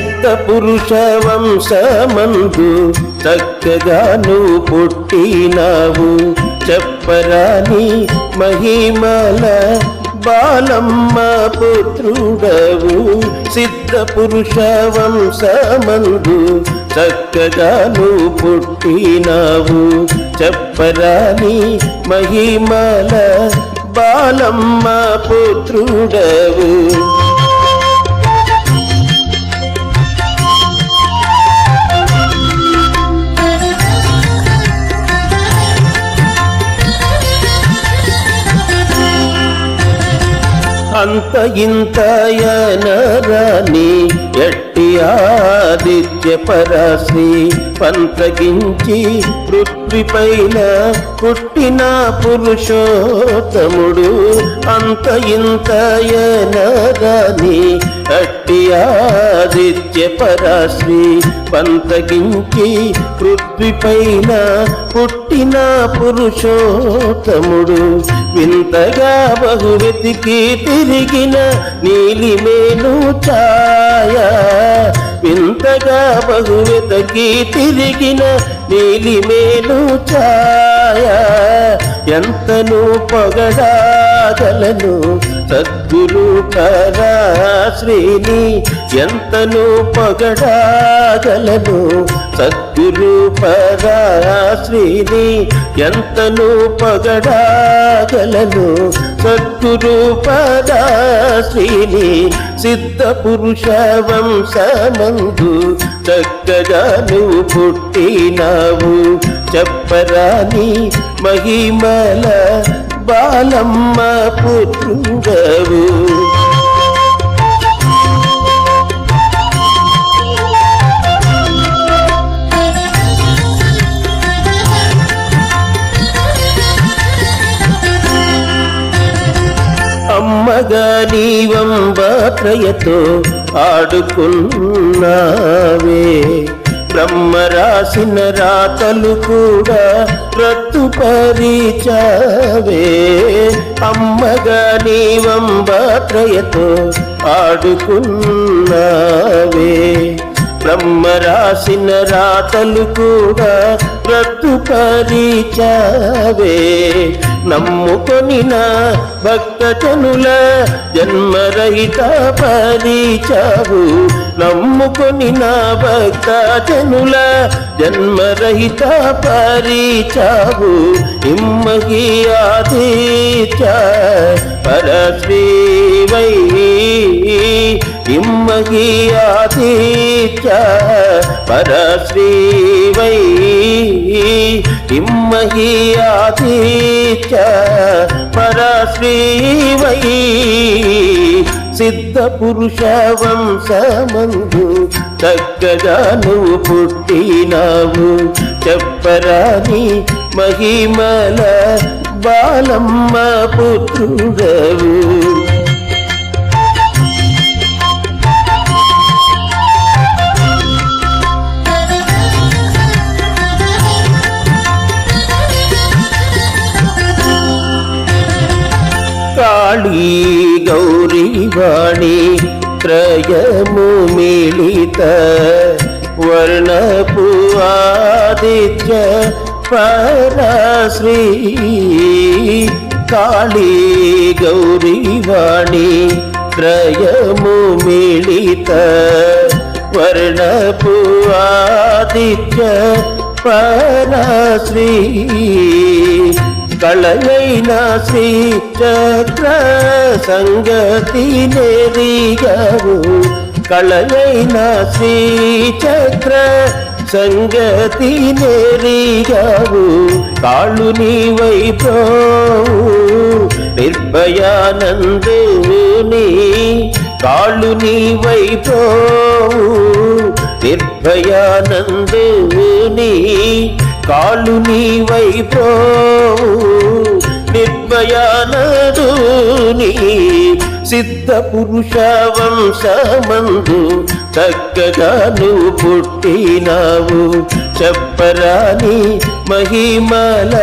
సిద్ధ పురుష వంశమందు చక్కగా నువ్వు పుట్టినావు. చెప్పరాని మహిమల బాలమ్మ పుత్రుడవు. సిద్ధ పురుష వంశమందు చక్కగా నువ్వు పుట్టినావు. చెప్పరాని మహిమల బాలమ్మ పుత్రుడవు. అంత ఇంతయనరాని ఎట్టియా ఆదిత్య పరాశ్రీ పంతగించి పృథ్వీపైన పుట్టిన పురుషోత్తముడు అంత ఇంతయనగాని అట్టి ఆదిత్య పరాశ్రీ పంతగించి పృథ్వీపైన పుట్టిన పురుషోత్తముడు వింతగా బహు వెతికి తిరిగిన నీలిమేను ఛాయా వింతగా బహువెతకి తిరిగిన తిరిగిన నీలిమేను ఛాయ ఎంతను పొగడాగలను సద్గురు శ్రీని ఎంతను పగడాగలను సద్గురు శ్రీని ఎంతను పగడాగలను సద్గురు శ్రీని సిద్ధ పురుష వంశమందు చక్కగా నువ్వు పుట్టినావు. చెప్పరాని మహిమల బాలమ్మ పుత్రుడవు అమ్మగా నీవంబ ప్రయతో ఆడుకున్నావే. బ్రహ్మ రాసిన రాతలు కూడా రత్తుపరిచావే అమ్మగా నీవంబాత్రయతో ఆడుకున్నావే. బ్రహ్మ రాసిన రాతలు కూడా రద్దుపరిచావే నమ్ముకొని భక్తజనుల జన్మరహిత పరిచావు. నమ్ముకొని నా భక్త జన్మరహిత పరిచావు. ఇమ్మగి ఆదిత్య పరశ్రీవై ఇమ్మగి ఆదిత్య పరశ్రీవై ఇమ్మగి ఆదిత్య పరశ్రీవై సిద్ధ పురుష వంశమందు చక్కగా నువ్వు పుట్టినావు చెప్పరాని మహిమల బాలమ్మ పుత్రుడవు కాళీ గౌరీ వాణి త్రయము మిళిత వర్ణపు ఆదిత్య పరశ్రీ కాళీ గౌరీ వాణి త్రయము మిళిత వర్ణపు ఆదిత్య పరశ్రీ కళయైన శ్రీ చక్ర సంగతి నెరిగవు కళయైన శ్రీ చక్ర సంగతి నెరిగవు కాళ్ళు నీవై ప్రోవు నిర్భయానందుని కాళ్ళు నీవై ప్రోవు నిర్భయానందుని కాళ్ళు నీవై ప్రోవు నిర్భయానదుని సిద్ధ పురుష వంశమందు చక్కగా నువ్వు పుట్టినావు. చెప్పరాని మహిమల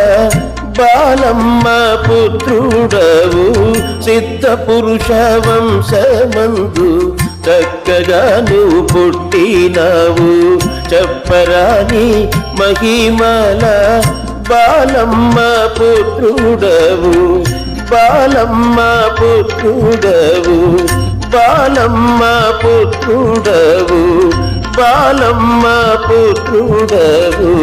బాలమ్మ పుత్రుడవు. సిద్ధ పురుష వంశమందు చక్కగా నువ్వు పుట్టినావు. చెప్పరాని మహిమల బాలమ్మ పుత్రుడవు. బాలమ్మ పుత్రుడవు. బాలమ్మ పుత్రుడవు. బాలమ్మ పుత్రుడవు.